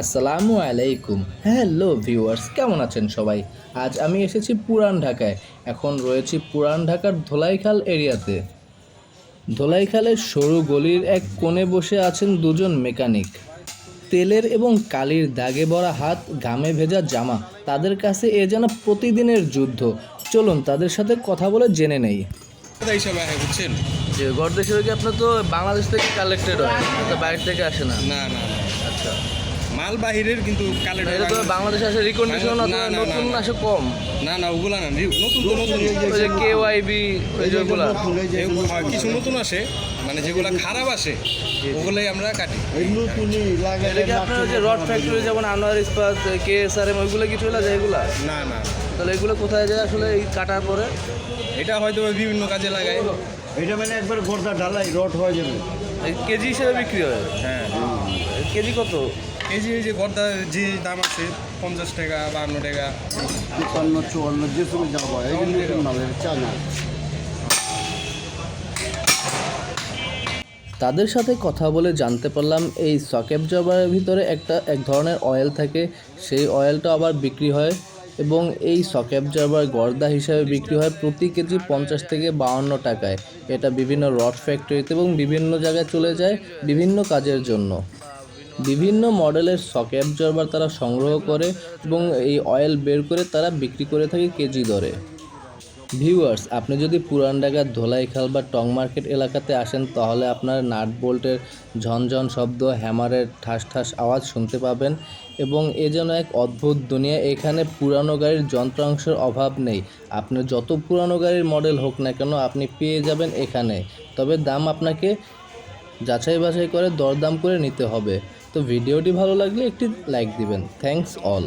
আসসালামু আলাইকুম। Hello viewers কেমন আছেন সবাই? আজ আমি এসেছি পুরান ঢাকায়। এখন রয়েছি পুরান ঢাকার ধোলাইখাল এরিয়াতে। ধোলাইখালের সরু গলির এক কোণে বসে আছেন দুজন মেকানিক। তেলের এবং কালির দাগে ভরা হাত ঘামে ভেজা জামা তাদের কাছে এ যেন প্রতিদিনের যুদ্ধ। চলুন তাদের সাথে কথা বলে জেনে নেই। হিসাবে বুঝছেন? যে গড়দেশে কি আপনার তো বাংলাদেশ থেকে কালেক্টেড হয় তো বাইরে থেকে আসে না না না। মাল বাহিরের কিন্তু কালের এটা তো বাংলাদেশে আসে রিকন্ডিশন না, অথবা নতুন আসে কম। না না ওগুলা না নতুন তো নতুন ওই যে কে ওয়াইবি ওই যেগুলা হয়, কিছু নতুন আসে মানে যেগুলা খারাপ আসে ওগুলাই আমরা কাটি। এটা আপনার যে রড ফ্যাক্টরি যেমন আনোয়ার ইস্পাত কে এস আর এম ওইগুলো কি চলে যায় এগুলা? না না। তাহলে এগুলো কোথায় যায় আসলে এই কাটার পরে? এটা হয়তো বিভিন্ন কাজে লাগায়। এটা মানে একবার গোর্দা ঢালাই রড হয়ে যাবে। এই কেজি হিসেবে বিক্রি হয়? হ্যাঁ। কেজি কত? এই যে এই যে গর্দা যে দাম আছে পঞ্চাশ টাকা বাহান্ন টাকা। তিপ্পান্ন চুয়ান্ন যে তুমি যাব তাদের সাথে কথা বলে জানতে পারলাম এই সকেপ জবারের ভিতরে একটা এক ধরনের অয়েল থাকে। সেই অয়েলটা আবার বিক্রি হয় এবং এই সকেপ জাবার গর্দা হিসাবে বিক্রি হয় প্রতি কেজি পঞ্চাশ থেকে বাউন্ন টাকায়। এটা বিভিন্ন রড ফ্যাক্টরিতে এবং বিভিন্ন জায়গায় চলে যায় বিভিন্ন কাজের জন্য। বিভিন্ন মডেলের সকেপ জারবার তারা সংগ্রহ করে এবং এই অয়েল বের করে তারা বিক্রি করে থাকে কেজি দরে। ভিউয়ার্স, আপনি যদি পুরান ঢাকার ধোলাইখাল বা টং মার্কেট এলাকাতে আসেন, তাহলে আপনার নাট বোল্টের ঝনঝন শব্দ, হ্যামারের ঠাস ঠাস আওয়াজ শুনতে পাবেন এবং এ যেন এক অদ্ভুত দুনিয়া। এখানে পুরানো গাড়ির যন্ত্রাংশের অভাব নেই। আপনি যত পুরানো গাড়ির মডেল হোক না কেন, আপনি পেয়ে যাবেন এখানে। তবে দাম আপনাকে যাচাই বাছাই করে দরদাম করে নিতে হবে। তো ভিডিওটি ভালো লাগলে একটি লাইক দিবেন। Thanks all